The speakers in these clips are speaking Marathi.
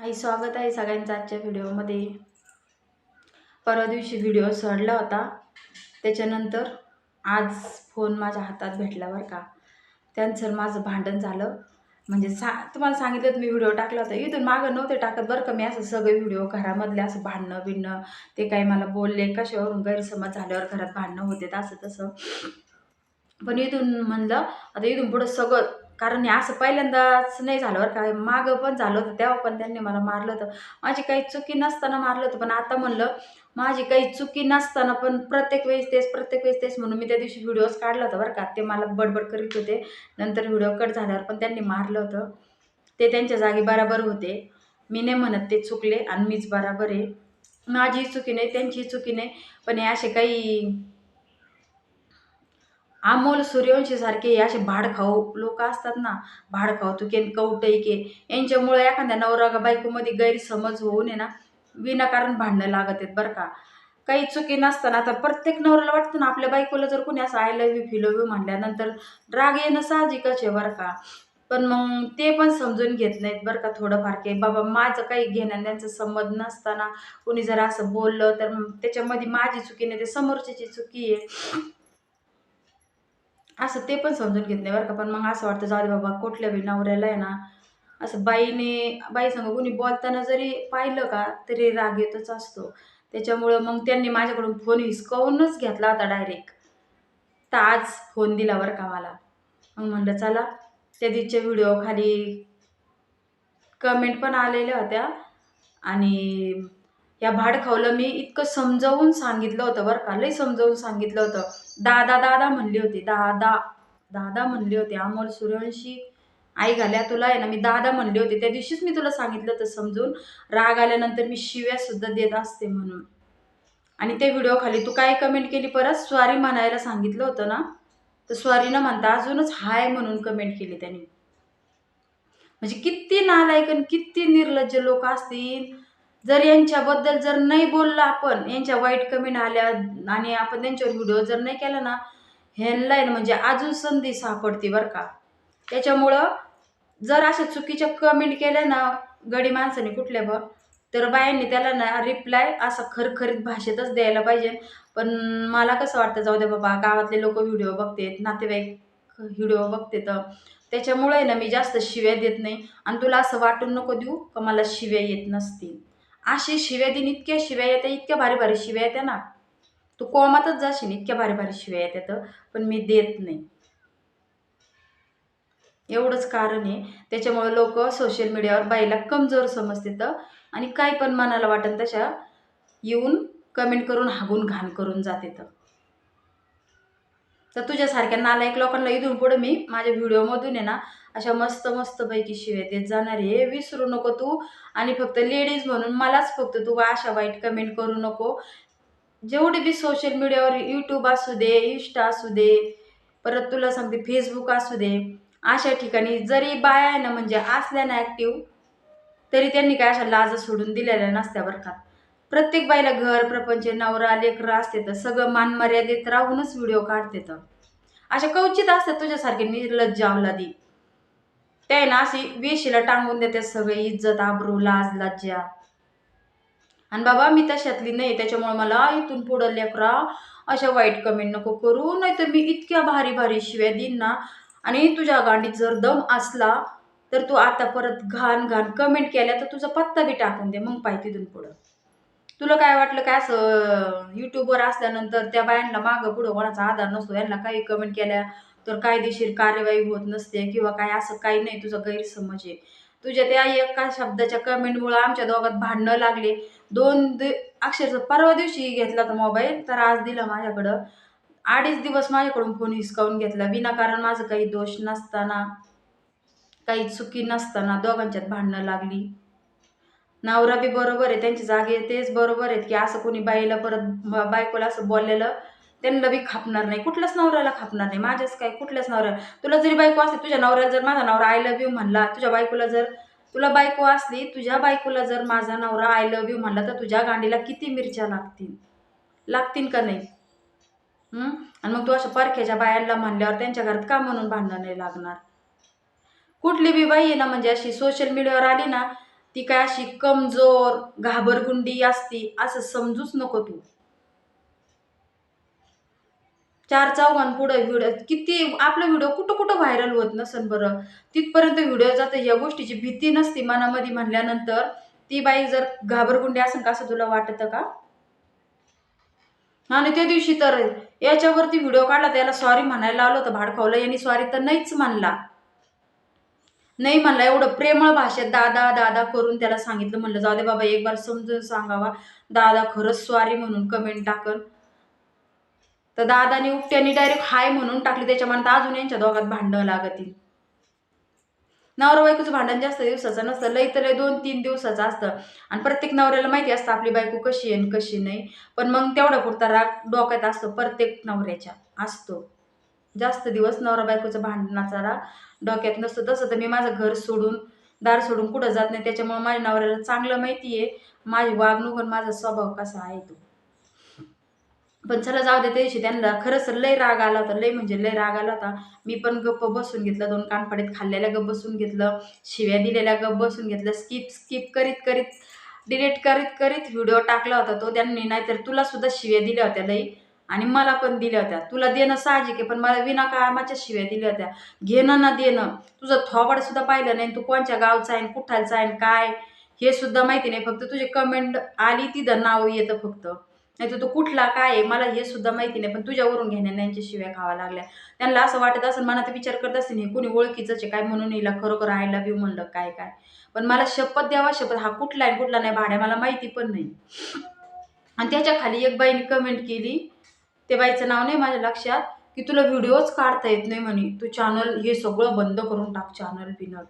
आई स्वागत आहे सगळ्यांचा आजच्या व्हिडिओमध्ये. परवा दिवशी व्हिडिओ सोडला होता. त्याच्यानंतर आज फोन माझ्या हातात भेटला का. त्यांचं माझं भांडण झालं. म्हणजे सा तुम्हाला सांगितलं मी व्हिडिओ टाकला होता. इथून मागं नव्हते टाकत बरं का मी असं सगळे व्हिडिओ घरामधले असं भांडणं बिणणं ते काही मला बोलले कशावरून गैरसमज झाल्यावर घरात भांडणं होते असं तसं. पण इथून म्हणलं आता इथून पुढं सगळं कारण हे असं पहिल्यांदाच नाही झालं बरं काय मागं पण झालं होतं तेव्हा पण त्यांनी मला मारलं होतं. माझी काही चुकी नसताना मारलं होतं पण आता म्हणलं माझी काही चुकी नसताना पण प्रत्येक वेळेस तेच प्रत्येक वेळेस तेच म्हणून मी त्या दिवशी व्हिडिओज काढला होता बरं का. ते मला बडबड करीत होते. नंतर व्हिडिओ कट झाल्यावर पण त्यांनी मारलं होतं. ते त्यांच्या जागी बराबर होते. मी नाही म्हणत ते चुकले आणि मीच बराबर आहे. माझी चुकी नाही त्यांची चुकी नाही. पण हे असे काही अमोल सूर्यवंशीसारखे असे भाडखाऊ लोक असतात ना भाडखाऊ तुके कवटैके यांच्यामुळे एखाद्या नवरा बायकोमध्ये गैरसमज होऊन आहे ना विनाकारण भांडणं लागत आहेत बरं का. काही चुकी नसताना आता प्रत्येक नवऱ्याला वाटतं ना आपल्या बायकोला जर कोणी असं आय लव्ह यू फी लव्ह यू म्हणल्यानंतर राग येणं साहजिकच आहे बरं का. पण मग ते पण समजून घेत नाहीत बरं का थोडंफार काही. बाबा माझं काही घेणं त्यांचं संमत नसताना कोणी जर असं बोललं तर त्याच्यामध्ये माझी चुकी नाही ते समोरच्याची चुकी आहे. असं ते पण समजून घेत नाही बरं का. पण मग असं वाटतं जाऊ दे बाबा कुठल्या बी नवऱ्याला आहे ना असं बाईने बाई संग कोणी बोलताना जरी पाहिलं का तरी राग येतच असतो. त्याच्यामुळं मग त्यांनी माझ्याकडून फोन हिसकावूनच घेतला होता डायरेक्ट तर आज फोन दिला बरं का मला. मग म्हणलं चला त्या दिवशीच्या व्हिडिओ खाली कमेंट पण आलेल्या होत्या. आणि या भाडखावलं मी इतकं समजावून सांगितलं होतं बरं का लई समजावून सांगितलं होतं. दादा दादा म्हणली होती दादा दादा म्हणली होती अमोल सूर्यवंशी आई घाल्या तुला आहे ना? मी दादा म्हणले होते त्या दिवशीच मी तुला सांगितलं होतं समजून राग आल्यानंतर मी शिव्या सुद्धा देत असते म्हणून. आणि ते व्हिडिओ खाली तू काय कमेंट केली परत? स्वारी म्हणायला सांगितलं होतं ना? तर स्वारी न म्हणता अजूनच हाय म्हणून कमेंट केली त्यांनी. म्हणजे किती नालायक आणि किती निर्लज्ज लोक असतील. जर यांच्याबद्दल जर नाही बोललं आपण यांच्या वाईट कमेंट आल्या आणि आपण त्यांच्यावर व्हिडिओ जर नाही केला ना हेनलाईन आहे ना म्हणजे अजून संधी सापडते बरं का. त्याच्यामुळं जर अशा चुकीच्या कमेंट केल्या ना गडी माणसाने कुठल्या बघ तर बायांनी त्याला ना रिप्लाय असा खरखरीत भाषेतच द्यायला पाहिजे. पण मला कसं वाटतं जाऊ दे बाबा गावातले लोक व्हिडिओ बघतेत नातेवाईक व्हिडिओ बघते तर त्याच्यामुळे ना मी जास्त शिव्या देत नाही. आणि तुला असं वाटून नको देऊ का मला शिव्या येत नसतील. अशी शिव्या देईन इतक्या शिव्या येत्या इतक्या भारी भारी शिव्या येत्या ना. तू कोमातच जाशील इतक्या भारी भारी शिव्या येत्यात पण मी देत नाही. एवढंच कारण आहे. त्याच्यामुळे लोक सोशल मीडियावर बाईला कमजोर समजतात आणि काय पण मनाला वाटेल तशा येऊन कमेंट करून हागून घाण करून जाते तर. तुझ्यासारख्या नालायक लोकांना इथून पुढे मी माझ्या व्हिडिओमधून आहे ना अशा मस्त मस्त पैकी शिव्या देत जाणार आहे. विसरू नको तू. आणि फक्त लेडीज म्हणून मलाच फक्त तू अशा वाईट कमेंट करू नको. जेवढे बी सोशल मीडियावर यूट्यूब असू दे इंस्टा असू दे परत तुला सांगते फेसबुक असू दे अशा ठिकाणी जरी बाया आहे ना म्हणजे असल्या ना ॲक्टिव्ह तरी त्यांनी काय अशा लाज सोडून दिलेल्या नसत्या बरं का. प्रत्येक बाईला घर प्रपंच नवरा लेकरं असते तर सगळं मानमर्यादेत राहूनच व्हिडिओ काढते तर. अशा कवचित असतात तुझ्यासारखे निर्लज्जावला दी ते ना अशी वेशीला टांगून देते सगळी इज्जत आबरू लाज लज्जा. आणि बाबा मी तशातली नाही त्याच्यामुळे मला इथून पुढं लेकरा अशा वाईट कमेंट नको करू नाहीतर मी इतक्या भारी भारी शिव्या देईन ना. आणि तुझ्या गांडीत जर दम असला तर तू आता परत घाण घाण कमेंट केल्या तर तुझा पत्ता बी टाकून दे मग पाहिजे तिथून पुढं. तुला काय वाटलं काय असं यूट्यूबवर असल्यानंतर त्या बायांना मागं पुढं कोणाचा आधार नसतो यांना काही कमेंट केल्या तर कायदेशीर कार्यवाही होत नसते किंवा काय असं काही नाही तुझा गैरसमज आहे. तुझ्या त्या एका शब्दाच्या कमेंटमुळं आमच्या दोघात भांडणं लागले. दोन दि अक्षरशः परवा दिवशी घेतला तर मोबाईल तर आज दिला माझ्याकडं. अडीच दिवस माझ्याकडून फोन हिसकावून घेतला. विनाकारण माझं काही दोष नसताना काही चुकी नसताना दोघांच्यात भांडणं लागली. नवरा बी बरोबर आहे त्यांच्या जागे तेच बरोबर आहेत की असं कोणी बाईला परत बायकोला असं बोललेलं त्यांना बी खापणार नाही. कुठल्याच नवऱ्याला खापणार नाही. माझ्याच काय कुठल्याच नवऱ्याला. तुला जरी बायको असते तुझ्या नवऱ्याला जर माझा नवरा आय लव्ह यू म्हणला तुझ्या बायकोला जर तुला बायको असली तुझ्या बायकोला जर माझा नवरा आय लव्ह यू म्हणला तर तुझ्या गांडीला किती मिरच्या लागतील? लागतील का नाही? आणि मग तू अशा परख्याच्या बायांना म्हणल्यावर त्यांच्या घरात का म्हणून भांडणं नाही लागणार? कुठली बी बाई आहे ना म्हणजे अशी सोशल मीडियावर आली ना ती काय अशी कमजोर घाबरगुंडी असती असं समजूच नको तू. चार चौघांपुढं व्हिडिओ किती आपला व्हिडिओ कुठं कुठं व्हायरल होत नसन बरं. तिथपर्यंत व्हिडिओ जातं या गोष्टीची भीती नसती मनामध्ये म्हणल्यानंतर. ती बाई जर घाबरगुंडी असेल का असं तुला वाटतं का? आणि त्या दिवशी तर याच्यावरती व्हिडिओ काढला त्याला सॉरी म्हणायला लावलं होतं भाडखावलं. यांनी सॉरी तर नाहीच म्हणला नाही म्हणला एवढं प्रेमळ भाषेत दादा दादा करून त्याला सांगितलं. म्हणलं जाऊ दे बाबा एक बार समजून सांगावा. दादा खरंच स्वारी म्हणून कमेंट टाकल तर दादानी उपट्यानी डायरेक्ट हाय म्हणून टाकली त्याच्या अजून यांच्या दोघात भांडणं लागतील. नवरा बायकोचं भांडण जास्त दिवसाचं नसतं लई तर लई दोन तीन दिवसाचं असतं. आणि प्रत्येक नवऱ्याला माहिती असतं आपली बायको कशी आहे आणि कशी नाही. पण मग तेवढा पुरता राग डोक्यात असतो प्रत्येक नवऱ्याच्या असतो. जास्त दिवस नवरा बायकोचं भांडणाचा राग डोक्यात नसतो. तसं तर मी माझं घर सोडून दार सोडून कुठं जात नाही. त्याच्यामुळे माझ्या नवऱ्याला चांगलं माहिती आहे माझी वागणूक आणि माझा स्वभाव कसा आहे तो. पण चला जाऊ दे त्या दिवशी त्यांना खरंच लय राग आला होता लय म्हणजे लय राग आला होता. मी पण गप्प बसून घेतलं दोन कानफडीत खाल्लेल्या गप्प बसून घेतलं शिव्या दिलेल्या गप्प बसून घेतलं स्किप स्किप करीत करीत डिलीट करीत करीत व्हिडिओ टाकला होता तो त्यांनी नाहीतर तुला सुद्धा शिव्या दिल्या होत्या लई. आणि मला पण दिल्या होत्या. तुला देणं साहजिक आहे पण मला विनाकामाच्या शिव्या दिल्या होत्या. घेणं ना देणं. तुझं थोबड सुद्धा पाहिलं नाही तू कोणच्या गावचा आहे कुठालचा आहे काय? हे सुद्धा माहिती नाही फक्त तुझी कमेंट आली तिथं नाव येतं फक्त. नाही तर तू कुठला काय आहे मला हे सुद्धा माहिती नाही पण तुझ्यावरून घेण्याने यांच्या शिव्या खावा लागल्या. त्यांना असं वाटत असेल मनात विचार करत असेल हे कोणी ओळखीचंच आहे काय म्हणून हिला खरोखर आय लव्ह यू म्हणलं काय काय. पण मला शपथ द्यावा शपथ हा कुठला आहे कुठला नाही भाड्या मला माहिती पण नाही. आणि त्याच्याखाली एक बाईने कमेंट केली ते बाईचं नाव नाही माझ्या लक्षात की तुला व्हिडिओच काढता येत नाही म्हणे तू चॅनल हे सगळं बंद करून टाक चॅनल बिनल.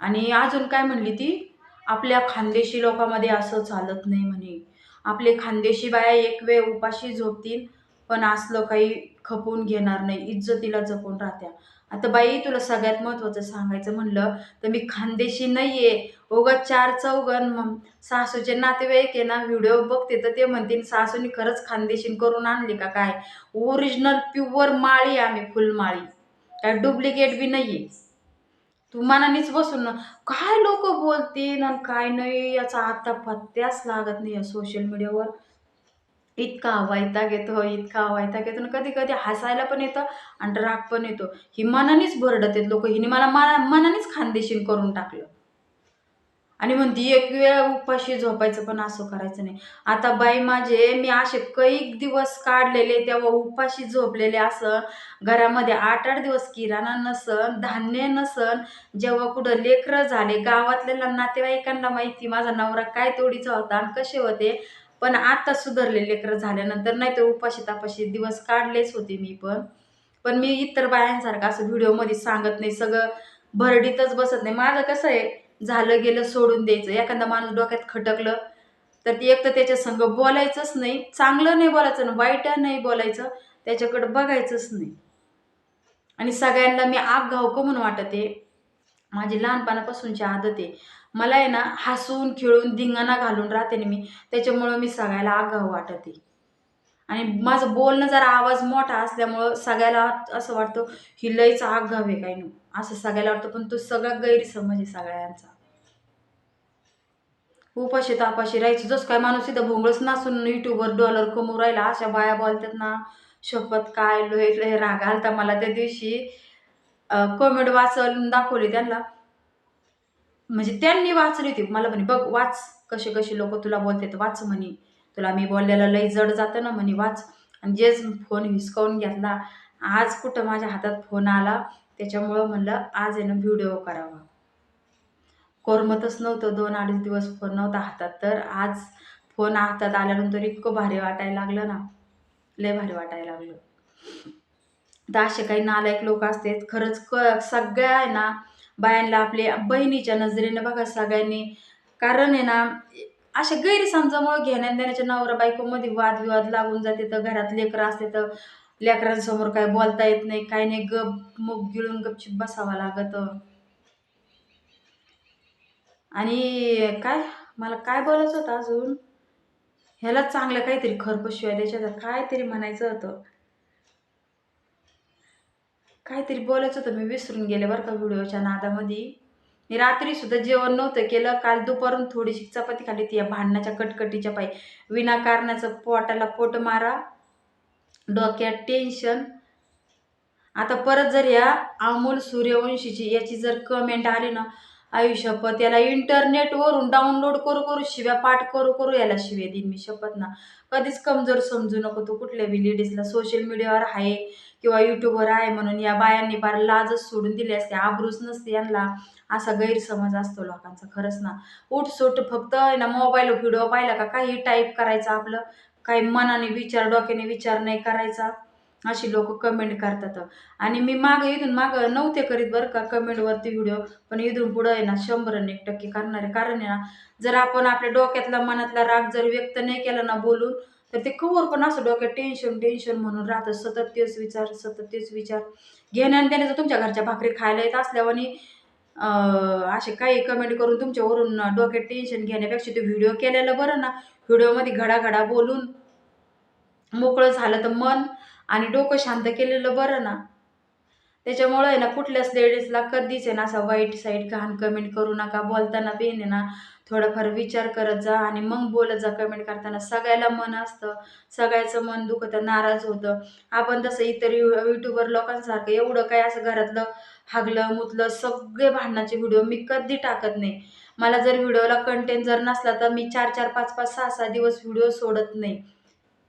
आणि अजून काय म्हणली ती आपल्या खानदेशी लोकांमध्ये असं चालत नाही म्हणे. आपले खानदेशी बाया एक वेळ उपाशी झोपतील पण असलं काही खपवून घेणार नाही इज्जतीला जपून राहत्या. आता बाई तुला सगळ्यात महत्त्वाचं सांगायचं म्हणलं तर मी खानदेशी नाही आहे उगाच चार चौघन मग सासूचे नातेवाईक आहे ना व्हिडिओ बघते तर ते म्हणतील सासूनी खरंच खानदेशीन करून आणली का काय? ओरिजिनल प्युअर माळी आम्ही फुलमाळी. काय डुप्लिकेट बी नाही आहे तू मनानेच बसून ना. काय लोक बोलतील आणि काय नाही याचा आता पत्त्याच लागत नाही या सोशल मीडियावर इतका वैताग येतो इतका वैताग येतो ना कधी कधी हसायला पण येतं आणि राग पण येतो. ही मनानेच भरडत आहेत लोक. हिने मला मना मनानेच खानदेशीन करून टाकलं. आणि म्हणती एक वेळ उपाशी झोपायचं पण असं करायचं नाही. आता बाई माझे मी असे कैक दिवस काढलेले तेव्हा उपाशी झोपलेले असं घरामध्ये आठ आठ दिवस किराणा नसन धान्य नसन जेव्हा कुठं लेकरं झाले गावातल्या नातेवाईकांना माहिती माझा नवरा काय तोडीचा होता आणि कसे होते पण आता सुधारले लेकरं झाल्यानंतर नाही तर उपाशी तापाशी दिवस काढलेच होते मी पण. पण मी इतर बायांसारखं असं व्हिडिओमध्ये सांगत नाही सगळं भरडीतच बसत नाही. माझं कसं आहे झालं गेलं सोडून द्यायचं. एखादा माणूस डोक्यात खटकलं तर ते एक तर त्याच्या संग बोलायचंच नाही. चांगलं नाही बोलायचं ना वाईट नाही बोलायचं. त्याच्याकडं बघायचंच नाही. आणि सगळ्यांना मी आग घावकं म्हणून वाटते माझी लहानपणापासूनची आदत आहे. मला आहे ना हसून खेळून धिंगाणा घालून राहते ना मी. त्याच्यामुळं मी सगळ्याला आगाव वाटते आणि माझं बोलणं जरा आवाज मोठा असल्यामुळं सगळ्याला असं वाटतं ही लईचा आग आहे काही नाही असं सगळ्याला वाटतं पण तो सगळा गैरसमज आहे सगळ्यांचा. उपाशी तापाशी राहायची. जसं काय माणूस इथं भोंगळच नसून युट्यूबवर डॉलर कमवू राहिला अशा बाया बोलतात ना शपथ काय लोहे लय राग आलता मला त्या दिवशी. कमेंट वाचून दाखवली त्यांना. म्हणजे त्यांनी वाचली होती. मला म्हणे बघ वाच. कसे कसे लोक तुला बोलतात वाच म्हणे. तुला मी बोललेलं लई जड जातं ना म्हणे वाच. आणि जेच फोन हिसकावून घेतला आज कुठं माझ्या हातात फोन आला त्याच्यामुळं म्हणलं आज आहे ना व्हिडिओ करावा. करमतच नव्हतं दोन अडीच दिवस फोन नव्हता हातात. तर आज फोन हातात आल्यानंतर इतकं भारी वाटायला लागलं ना. लय भारी वाटायला लागलं. तर असे काही नालायक लोक असतात. खरंच क सगळ्या आहे ना बायांना आपल्या बहिणीच्या नजरेनं बघा सगळ्यांनी. कारण आहे ना अशा गैरसमजामुळे घेण्या देण्याच्या नवरा बायकोमध्ये वादविवाद लागून जाते. तर घरात लेकरं असते तर लेकरांसमोर काय बोलता येत नाही काही नाही. गप मुग गिळून गपचिप बसावं लागतं. आणि काय मला काय बोलायचं होतं अजून? ह्याला चांगलं काहीतरी खरपशिवाय त्याच्यात काहीतरी म्हणायचं होतं. काहीतरी बोलायचं होतं मी विसरून गेले बरं का व्हिडिओच्या नादामध्ये. मी जेवण नव्हतं केलं काल दुपारून थोडीशी चपाती खाली ती या भांडणाच्या कटकटीच्या पायी. विनाकारणाचं पोटाला पोट मारा. डोक्यात टेन्शन आता परत जर या अमोल सूर्यवंशीची याची जर कमेंट आली ना आयुष्यपत याला इंटरनेटवरून डाउनलोड करू करू शिव्या पाठ करू करू याला शिव्या देईन मी शपथ ना कधीच कमजोर समजू नको तू कुठल्या बी लेडीजला सोशल मीडियावर आहे किंवा यूट्यूबवर आहे म्हणून या बायांनी फार लाजच सोडून दिली असते आबरूच नसते यांना. असा गैरसमज असतो लोकांचा खरंच ना. उठसूट फक्त ना मोबाईल व्हिडिओ पाहिला का काही टाईप करायचं आपलं. काही मनाने विचार डोक्याने विचार नाही करायचा. अशी लोक कमेंट करतात. आणि मी मागं इथून मागं नव्हते करीत बरं का कमेंटवरती व्हिडिओ पण इथून पुढं आहे ना शंभर आणि एक टक्के करणार. आहे कारण आहे ना जर आपण आपल्या डोक्यातला मनातला राग जर व्यक्त नाही केला ना बोलून तर ते कवर पण असं डोक्यात टेन्शन टेन्शन म्हणून राहतं. सतत तेच विचार सतत तेच विचार. घेण्या आणि त्याने जर तुमच्या घरच्या भाकरी खायला येत असल्यावर असे काही कमेंट करून तुमच्यावरून डोक्यात टेन्शन घेण्यापेक्षा ते व्हिडिओ केलेलं बरं ना. व्हिडिओमध्ये घडाघडा बोलून मोकळं झालं तर मन आणि डोकं शांत केलेलं बरं ना. त्याच्यामुळं आहे ना कुठल्याच लेडीजला कधीच आहे ना असा वाईट साईड घाण कमेंट करू नका. बोलताना पेन आहे ना थोडाफार विचार करत जा आणि मग बोलत जा कमेंट करताना. सगळ्याला मन असतं. सगळ्याचं मन दुखतं नाराज होतं. आपण तसं इतर यू यूट्यूबर लोकांसारखं एवढं काय असं घरातलं हागलं मुतलं सगळे भांडणाचे व्हिडिओ मी कधी टाकत नाही. मला जर व्हिडिओला कंटेंट जर नसला तर मी चार चार पाच पाच सहा सहा दिवस व्हिडिओ सोडत नाही.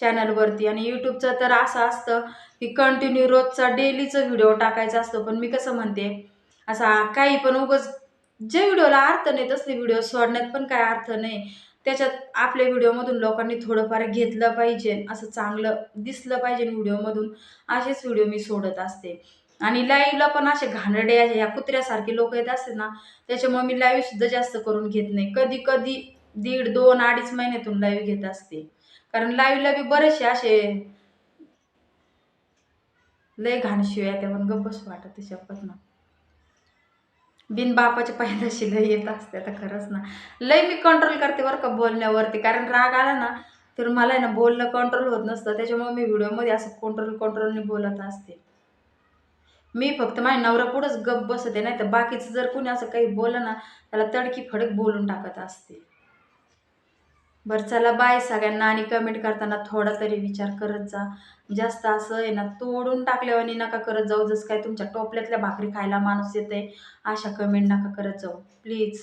चॅनलवरती आणि यूट्यूबचं तर असं असतं की कंटिन्यू रोजचा डेलीचं व्हिडिओ टाकायचा असतो. पण मी कसं म्हणते असा काही पण उगच जे व्हिडिओला अर्थ नाही तसले व्हिडिओ सोडण्यात पण काय अर्थ नाही. त्याच्यात आपल्या व्हिडिओमधून लोकांनी थोडंफार घेतलं पाहिजे असं चांगलं दिसलं पाहिजे व्हिडिओमधून असेच व्हिडिओ मी सोडत असते. आणि लाईव्हला पण असे घाणडे ह्या कुत्र्यासारखे लोक येत असते ना त्याच्यामुळे मी लाईव्हसुद्धा जास्त करून घेत नाही. कधी कधी दीड दोन अडीच महिन्यातून लाईव्ह घेत असते. कारण लाईव्हला बी बरेचसे असे लय घाण शिवाय त्या पण गप्पच वाटत शपथ ना बिन बापाच्या पायदाशी लय येत असते आता खरंच ना. लय मी कंट्रोल करते बरं का बोलण्यावरती कारण राग आला ना तर मला आहे ना बोलणं कंट्रोल होत नसतं. त्याच्यामुळे मी व्हिडिओमध्ये असं कंट्रोल कंट्रोलने बोलत असते. मी फक्त माझ्या नवरा पुढंच गप बसते नाही तर बाकीचं जर कोणी असं काही बोललं ना त्याला तडकी फडक बोलून टाकत असते. बरं चला बाय सगळ्यांना आणि कमेंट करताना थोडा तरी विचार करत जा. जास्त असं आहे ना तोडून टाकल्यावानी नका करत जाऊ. जसं काय तुमच्या टोपल्यातल्या भाकरी खायला माणूस येते अशा कमेंट नका करत जाऊ. प्लीज